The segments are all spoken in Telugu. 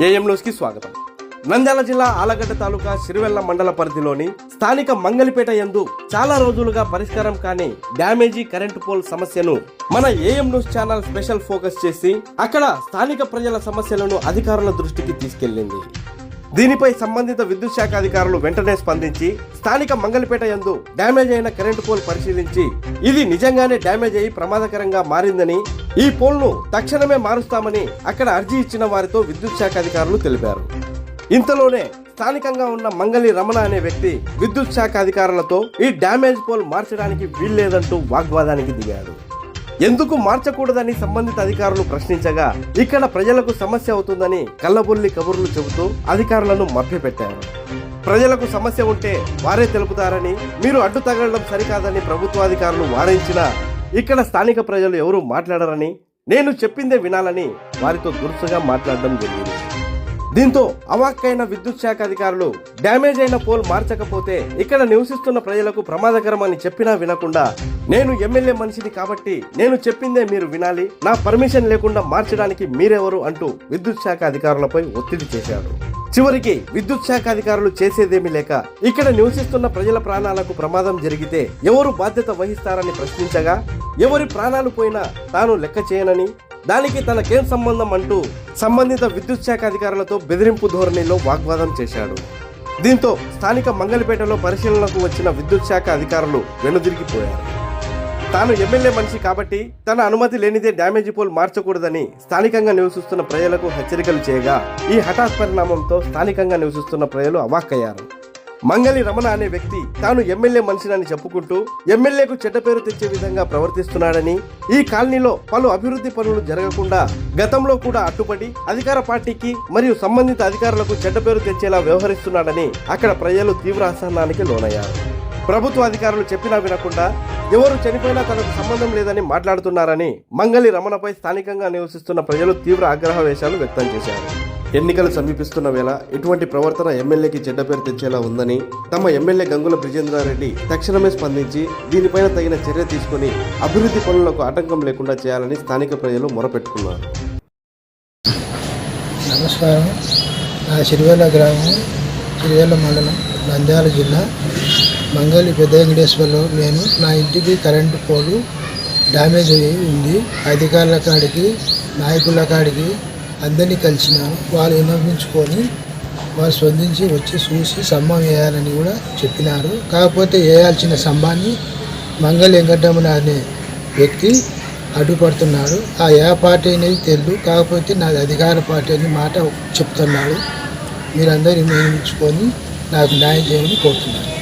ఏఎం స్వాగతం. నంద్యాల జిల్లా ఆలగడ్డ తాలూకా సిరివెల్ల మండల పరిధిలోని స్థానిక మంగళపేట యందు చాలా రోజులుగా పరిష్కారం కాని డ్యామేజీ కరెంటు పోల్ సమస్యను మన AM news channel special focus చేసి అక్కడ స్థానిక ప్రజల సమస్యలను అధికారుల దృష్టికి తీసుకెళ్ళింది దీనిపై సంబంధిత విద్యుత్ శాఖ అధికారులు వెంటనే స్పందించి స్థానిక మంగళపేట యందు డ్యామేజ్ అయిన కరెంటు పోల్ పరిశీలించి ఇది నిజంగానే డ్యామేజ్ అయి ప్రమాదకరంగా మారిందని ఈ పోల్ను తక్షణమే మారుస్తామని అక్కడ అర్జీ ఇచ్చిన వారితో విద్యుత్ శాఖ అధికారులు తెలిపారు. ఇంతలోనే స్థానికంగా ఉన్న మంగళి రమణ అనే వ్యక్తి విద్యుత్ శాఖ అధికారులతో ఈ డ్యామేజ్ పోల్ మార్చడానికి వీల్లేదంటూ వాగ్వాదానికి దిగాడు. ఎందుకు మార్చకూడదని సంబంధిత అధికారులు ప్రశ్నించగా ఇక్కడ ప్రజలకు సమస్య అవుతుందని కల్లబుల్లి కబుర్లు చెబుతూ అధికారులను మభ్యపెట్టారు. ప్రజలకు సమస్య ఉంటే వారే తెలుపుతారని మీరు అడ్డు తగలడం సరికాదని ప్రభుత్వాధికారులు వారించినా ఇక్కడ స్థానిక ప్రజలు ఎవరూ మాట్లాడరని నేను చెప్పిందే వినాలని వారితో దురుసుగా మాట్లాడడం జరిగింది. దీంతో అవాక్కైన విద్యుత్ శాఖ అధికారులు డ్యామేజ్ అయిన పోల్ మార్చకపోతే ఇక్కడ నివసిస్తున్న ప్రజలకు ప్రమాదకరమని చెప్పినా వినకుండా నేను ఎమ్మెల్యే మనిషిని కాబట్టి నేను చెప్పిందే మీరు వినాలి నా పర్మిషన్ లేకుండా మార్చడానికి మీరెవరు అంటూ విద్యుత్ శాఖ అధికారులపై ఒత్తిడి చేశారు. చివరికి విద్యుత్ శాఖ అధికారులు చేసేదేమీ లేక ఇక్కడ నివసిస్తున్న ప్రజల ప్రాణాలకు ప్రమాదం జరిగితే ఎవరు బాధ్యత వహిస్తారని ప్రశ్నించగా ఎవరి ప్రాణాలు పోయినా తాను లెక్క చేయనని దానికి తనకేం సంబంధం అంటూ సంబంధిత విద్యుత్ శాఖ అధికారులతో బెదిరింపు ధోరణిలో వాగ్వాదం చేశాడు. దీంతో స్థానిక మంగళపేటలో పరిశీలనకు వచ్చిన విద్యుత్ శాఖ అధికారులు వెనుదిరిగిపోయారు. తాను ఎమ్మెల్యే మనిషి కాబట్టి తన అనుమతి లేనిదే డ్యామేజ్ పోల్ మార్చకూడదని స్థానికంగా నివసిస్తున్న ప్రజలకు హెచ్చరికలు చేయగా ఈ హఠాత్ పరిణామంతో స్థానికంగా నివసిస్తున్న ప్రజలు అవాక్కయ్యారు. మంగళి రమణ అనే వ్యక్తి తాను ఎమ్మెల్యే మనిషినని చెప్పుకుంటూ ఎమ్మెల్యేకు చెడ్డ పేరు తెచ్చే విధంగా ప్రవర్తిస్తున్నాడని ఈ కాలనీలో పలు అభివృద్ధి పనులు జరగకుండా గతంలో కూడా అట్టుపడి అధికార పార్టీకి మరియు సంబంధిత అధికారులకు చెడ్డ పేరు తెచ్చేలా వ్యవహరిస్తున్నాడని అక్కడ ప్రజలు తీవ్ర అసహనానికి లోనయ్యారు. ప్రభుత్వ అధికారులు చెప్పినా వినకుండా ఎవరు చనిపోయినా తనకు సంబంధం లేదని మాట్లాడుతున్నారని మంగళి రమణపై స్థానికంగా నివసిస్తున్న ప్రజలు తీవ్ర ఆగ్రహ వేశాలు వ్యక్తం చేశారు. ఎన్నికలు సమీపిస్తున్న వేళ ఇటువంటి ప్రవర్తన ఎమ్మెల్యేకి చెడ్డ పేరు తెచ్చేలా ఉందని తమ ఎమ్మెల్యే గంగుల బ్రిజేంద్రారెడ్డి తక్షణమే స్పందించి దీనిపైన తగిన చర్య తీసుకుని అభివృద్ధి పనులకు ఆటంకం లేకుండా చేయాలని స్థానిక ప్రజలు మొరపెట్టుకున్నారు. నమస్కారం. నా సిరివేల గ్రామం సిరివేల మండలం నంద్యాల జిల్లా. మంగళి పెద్ద వెంకటేశ్వర్లో నేను నా ఇంటికి కరెంటు పోలు డ్యామేజ్ అయ్యి ఉంది. అధికారుల కాడికి నాయకుల కాడికి అందరినీ కలిసినాను. వాళ్ళు విమర్శించుకొని వారు స్పందించి వచ్చి చూసి సంభం వేయాలని కూడా చెప్పినారు. కాకపోతే వేయాల్సిన సంభాన్ని మంగళ వెంకటరమణ అనే వ్యక్తి అడ్డుపడుతున్నాడు. ఆ ఏ పార్టీ అనేది తెలియదు. కాకపోతే నాది అధికార పార్టీ అని మాట చెప్తున్నాడు. మీరందరూ నిర్ణయించుకొని నాకు న్యాయం చేయమని కోరుతున్నాను.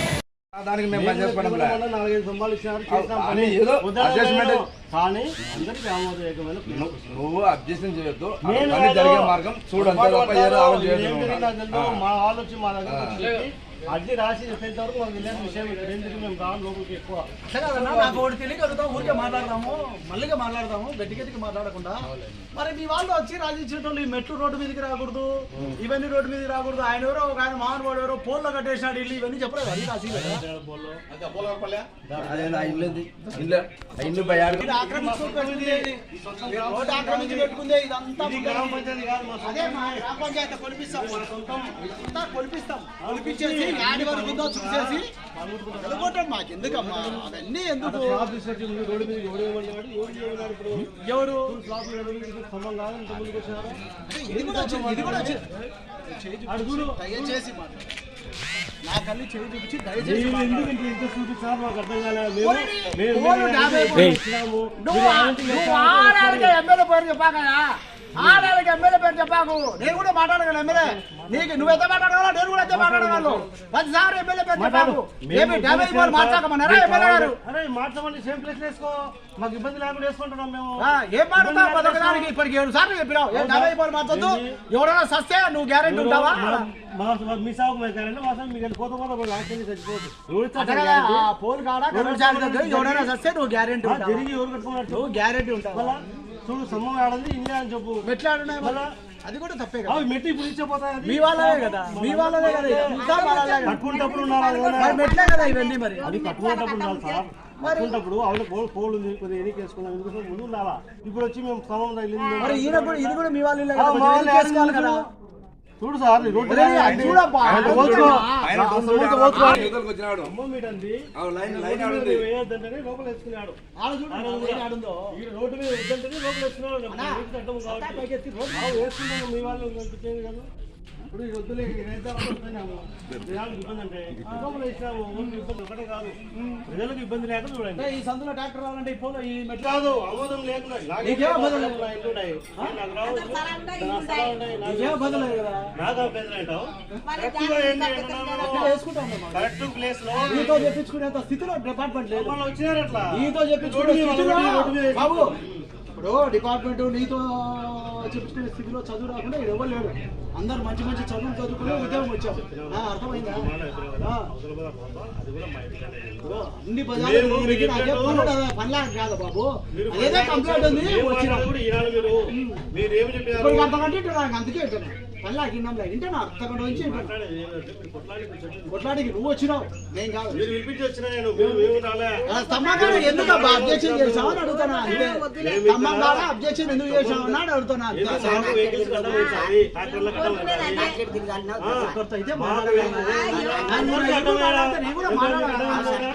దానికి మేము పని చేసుకోవడంలే. నాలుగైదు సంబాలు ఇచ్చినారు అని ఏదో adjustment కానీ అందరికీ ఆమోదయోగ్యమైన నువ్వు- నువ్వు అబ్జెక్షన్ చేయొద్దు నేను. జరిగే మార్గం చూడు అంతే తప్ప ఏదో ఆలోచన చేయొద్దు ఏం నువ్వు. జరిగినా తెలియదు. మా వాళ్ళు వచ్చి మా దగ్గర అర్జీ రాసి చెప్పేంత వరకు మాకు తెలియని విషయం ఇక్కడ ఎందుకు మేము రాము లోపలికి ఎక్కువ. నాకు ఒకటి తెలియక అడుగుతాం ఊరికే మాట్లాడదాము మళ్ళీగా మాట్లాడదాము గట్టి గట్టిగా మాట్లాడకుండా. మరి మీ వాళ్ళు వచ్చి రాజించేటోళ్ళు ఈ మెట్లు రోడ్డు మీదకి రాకూడదు ఇవన్నీ రోడ్డు మీదకి రాకూడదు ఆయన ఎవరో ఒక ఆయన మామూలు ఎవరో పోల్లో కట్టేసినాడు ఇల్లు ఇవన్నీ చెప్పలేదు? అది రాసి అదే ఆక్రమించి పెట్టుకుందే ఇదంతా అదే గ్రామ పంచాయతీ కొలిపిస్తాం కొలిపిస్తాం కొలిపించేసి యాడి వరకు ఉందో చూసేసి వెళ్ళగొట్టండి మాకు ఎందుకమ్మా? అవన్నీ ఎందుకు? ఎవరు ఇది కూడా వచ్చింది ఇది కూడా వచ్చింది అడుగులు దయచేసి మాట నా కళ్ళు చేయి చూపించి దయచేసి. నువ్వు ఎమ్మెల్యే పేరు ఆడాలికి ఎమ్మెల్యే పేరు చెప్పాకు. నేను కూడా మాట్లాడగలను ఎమ్మెల్యే. నీకు నువ్వు ఎంత మాట్లాడగలవు నేను కూడా ఎంత మాట్లాడగలను. ప్రతిసారి ఎమ్మెల్యే పేరు చెప్పాకు. ఏమి డ్యామేజ్ బాల్ మార్చాకమన్నారా ఎమ్మెల్యే గారు? అరే మార్చమని సేమ్ ప్లేస్ వేసుకో. మాకు ఇబ్బంది లేకుండా వేసుకుంటున్నాం మేము. ఏం మాట్లాడతావు? పదొక దానికి ఇప్పటికి ఏడు సార్లు చెప్పినావు. ఏం డ్యామేజ్ బాల్ మార్చొద్దు. ఎవరైనా సస్తే నువ్వు గ్యారెంటీ ఉంటావా? మా- సాగు మా మీకు పోత యాక్సిడెంట్? ఆ పోల్ కాడ ఎవరైనా సస్తే నువ్వు గ్యారెంటీ ఉంటావా? గ్యారెంటీ ఉంటావా? చూడు సమ్మం ఆడింది ఇండియా అని చెప్పు. మెట్లు ఆడున్నాయి మళ్ళా అది కూడా తప్పే కదా. అవి మెట్టి ఇప్పుడు ఇచ్చిపోతాయి. మీ వాళ్ళదే కదా. మీ వాళ్ళదే కదా ఇంకా వాళ్ళదే కదా. కట్టుకునేటప్పుడు ఉండాలి మరి. మెట్లే కదా ఇవన్నీ మరి. అది కట్టుకునేటప్పుడు ఉండాలి సార్. కట్టుకునేటప్పుడు ఆవిడ పోల్ పోల్ ఉంది కొద్దిగా ఎన్ని వేసుకున్నాం. ఎందుకంటే ముందు ఉండాలా? ఇప్పుడు వచ్చి మేము సమం తగిలింది. మరి ఈయన కూడా ఇది కూడా మీ వాళ్ళు ఆ, మా వాళ్ళు చేసుకోవాలి కదా. చూడు సార్ చూడు, లైన్ రోడ్డు మీద ఇప్పుడు ఈ వద్దులే ఇబ్బంది కాదు. ప్రజలకు ఇబ్బంది లేక చూడండి. ఈ సందులో ట్రాక్టర్ రావాలంటే ఈ పోలో ఈ మెట్లు కాదు ఆమోదం లేకుండా. కరెక్ట్ ప్లేస్లో నీతో చెప్పించుకునేంత స్థితిలో డిపార్ట్మెంట్ లేదు. వాళ్ళు వచ్చినారు అట్లా. నీతో చెప్పించుకునే బాబు. ఇప్పుడు డిపార్ట్మెంట్ నీతో చెప్పుకునే స్థితిలో చదువు రాకుండా ఇక్కడ ఎవరు లేడు. అందరు మంచి మంచి చదువులు చదువుకుని ఉద్యోగం వచ్చాం అర్థమైందా? అన్ని పనులు కాదు బాబు. అదేదో కంప్లైంట్ ఉంది. అందుకే పనిలా కిందంలో ఇంటేనా అర్థకంటే నుంచి. కొట్లాడికి నువ్వు వచ్చినావు. నేను కాదు. స్తంభంగానే ఎందుకు అబ్జెక్షన్ చేసావు అని అడుగుతానా అంతే స్తంభంగానే అబ్జెక్షన్ ఎందుకు చేసావు అని అడుగుతానా అంతే. ఎందుకు మాకు వెహికల్స్ కట్టం అవుతుంది ట్రాక్టర్లకు కట్టం అవుతుంది. ఆ, కొత్త అయితే మాట్లాడాలి. నేను కూడా మాట్లాడాలి.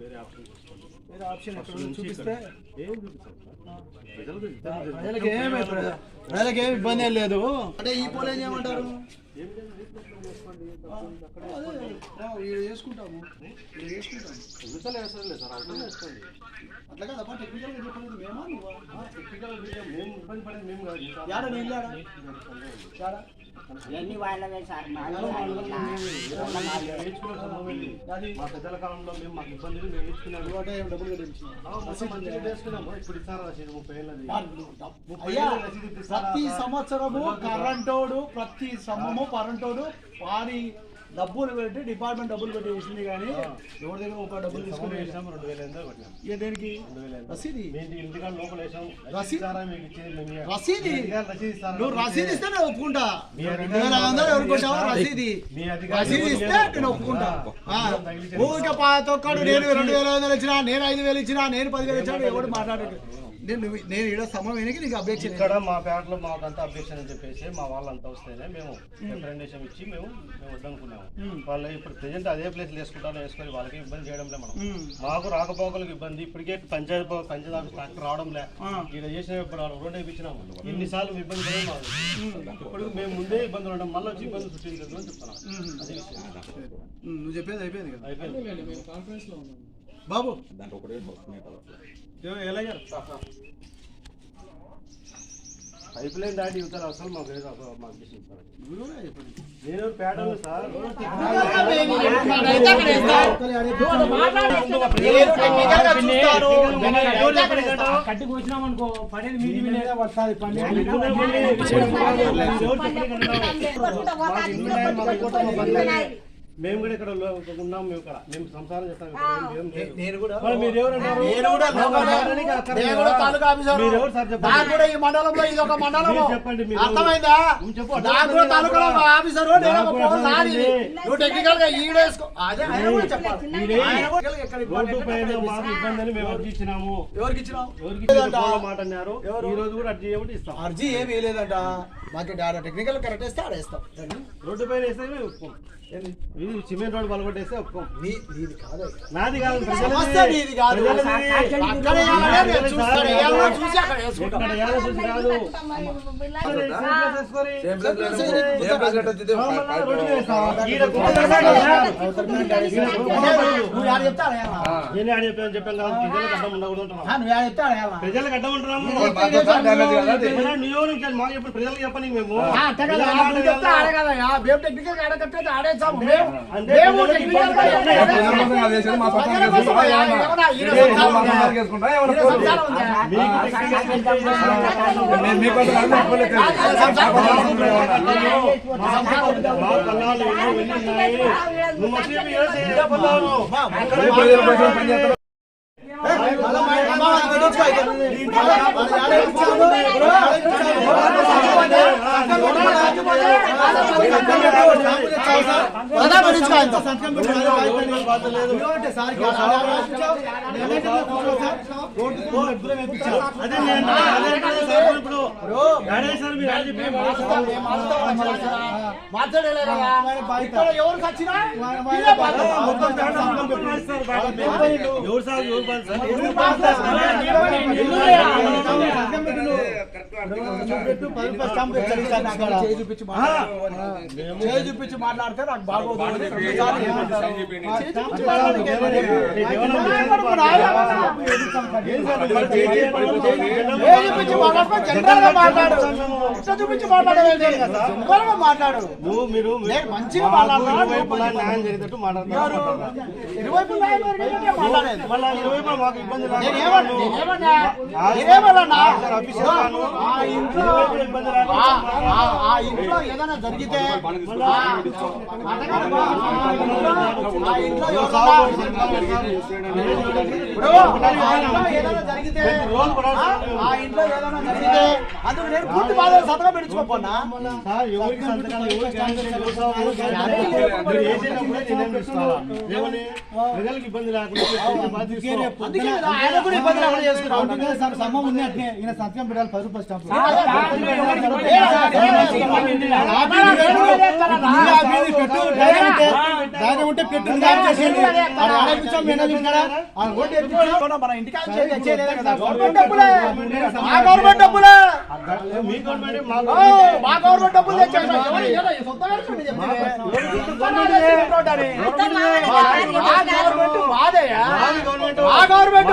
వేరే ఆప్షన్ చూపిస్తే. ఏం ప్రజలకు ఏమి ప్రజలకి ఏమి ఇబ్బంది లేదు. అంటే ఈ పోలు చేయమంటారు? అదే, చేసుకుంటాము చేసుకుంటాము లేదు సార్ అవసరం అట్లా కదా చెప్పలేదు మేమా నువ్వా? టెక్నికల్ మేము ఇబ్బంది మేము కాదు యాడ ఎన్ని వాళ్ళవే సార్ మా పెద్దల కాలంలో మేము మాకు ఇబ్బందులు మేము నేర్చుకున్నాము అంటే డబ్బులు కట్టించినావు. మంచిగా చేసుకున్నాము ఇప్పుడు ఇస్తారా ముప్పై ఏళ్ళది ప్రతి సంవత్సరము కరెంటోడు ప్రతి సమము కరెంటోడు వారి డబ్బులు పెట్టి డిపార్ట్మెంట్ డబ్బులు పెట్టి వేసింది కానీ ఎవరి దగ్గర ఒక డబ్బులు తీసుకుని వేసాము రెండు వేల ఎనిమిది ఇక దేనికి? రసీది. ఇంటికాడ లోపల వేసాం. రసీదు? నువ్వు రసీదు ఇస్తే నేను ఒప్పుకుంటా. రసీది ఇస్తే నేను ఒప్పుకుంటా. ఊరికే తొక్కడు నేను రెండు వేల ఐదు వందలు ఇచ్చినా నేను ఐదు వేలు ఇచ్చినా నేను పదివేలు ఇచ్చినా ఎవడు మాట్లాడదు నేను నేను ఇక్కడ సమయం వెనక్కి నీకు అభ్యక్ష ఇక్కడ మా పేటలో మాకంతా అబ్జెక్షన్ అని చెప్పేసి మా వాళ్ళంతా వస్తేనే మేము రిప్రజెంటేషన్ ఇచ్చి మేము మేము వద్దనుకున్నాము. వాళ్ళు ఇప్పుడు ప్రజెంట్ అదే ప్లేస్ వేసుకుంటాను వేసుకొని వాళ్ళకి ఇబ్బంది చేయడంలే మనం. మాకు రాకపోకలకు ఇబ్బంది ఇప్పటికే పంచాయతీ పంచాయతీ ఆఫీస్ ట్రాక్టర్ రావడంలే ఇక్కడ చేసిన ఇప్పుడు రోడ్ వేయించినాము ఎన్నిసార్లు ఇబ్బంది పడేది మాకు. ఇప్పుడు మేము ముందే ఇబ్బందులు ఉంటాం మళ్ళీ వచ్చి ఇబ్బంది సృష్టించదు అని చెప్తున్నాం. అదే విషయం. నువ్వు చెప్పేది అయిపోయింది కదా. అయిపోయింది. బాబు. ఎలా అయ్యారు? పైప్ లైన్ దాటి ఇవ్వతారు అసలు మాకు లేదు మాకు. నేను పేటలు సార్ కట్టి కూర్చున్నామనుకో పడేది మీది మీదే వస్తుంది పని మేము కూడా ఇక్కడ ఉన్నాం మేము ఇక్కడ. మేము సంసారం చేస్తాం. నేను కూడా మరి ఎవరు సార్ కూడా ఈ మండలంలో ఇది ఒక మండలం చెప్పండి? అర్థమైందా? చెప్పు, నాకు కూడా తాలూకాలో ఆఫీసర్. నువ్వు టెక్నికల్గా ఈడేసుకో అదే ఆయన కూడా చెప్పాలి. రోడ్డు పైన మాకు ఇబ్బంది అని మేము అర్జీ ఇచ్చినాము. ఎవరికి మాట అన్నారు. ఈ రోజు కూడా అర్జీ చేయమంటే ఇస్తాం. అర్జీ ఏమి వేయలేదంట మాకు టెక్నికల్ కరెక్ట్ వేస్తే ఆడేస్తాం. రోడ్డు పైన వేస్తే సిమెంట్ రోడ్ పలగొట్టేస్తే ఒప్పుకోం. నీ నీది కాదు. నాది కాదు నువ్వు ప్రజలకు అడ్డం నువ్వు ఉంటున్నాము ప్రజలకు చెప్పని మేము. ఆ, అట్ట కదా, నువ్వు చెప్తే ఆడే ఇస్తాము మేము మేము పనిచేస్తాను ఎవరికి వచ్చినా ఎవరు సార్ ఎవరు చూపించి మాట్లాడితే నాకు బాగోదు చూపించి మాట్లాడు మాట్లాడు నువ్వు మీరు మంచిగా మాట్లాడుతున్నా జరిగేటట్టు మాట్లాడుతున్నారు ఇరువైపు మాట్లాడేది మళ్ళీ ఇరువైపు మాకు ఇబ్బంది రాదు ఆ ఇంట్లో ఏదైనా జరిగితే ఆ ఇంట్లో ఏదైనా జరిగితే ప్రజలకు ఇబ్బంది లేకుండా కూడా సంబంధం ఉంది అంటే ఈయన సంతకం పెట్టాలి పది రూపాయలు పెట్టు ధైర్యం ఉంటే గవర్నమెంట్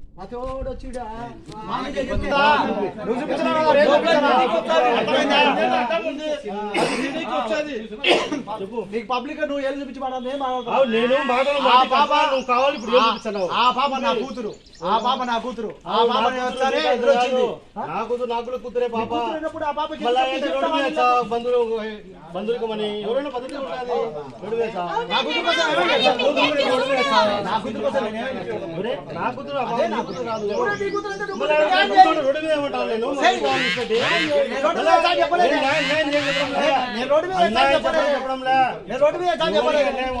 నీకు పబ్లిక్ నువ్వు ఏం ఆ పాప నా కూతురు. ఆ పాప నా కూతురు. ఆ పాప ఎదురొచ్చింది కూతురే పాప. బంధువులు బంధువులకు మన. ఎవరైనా పద్ధతి ఉండాలి. నా కూతురు నా కూతురు నేను రోడ్డు మీద చెప్పడం లేదు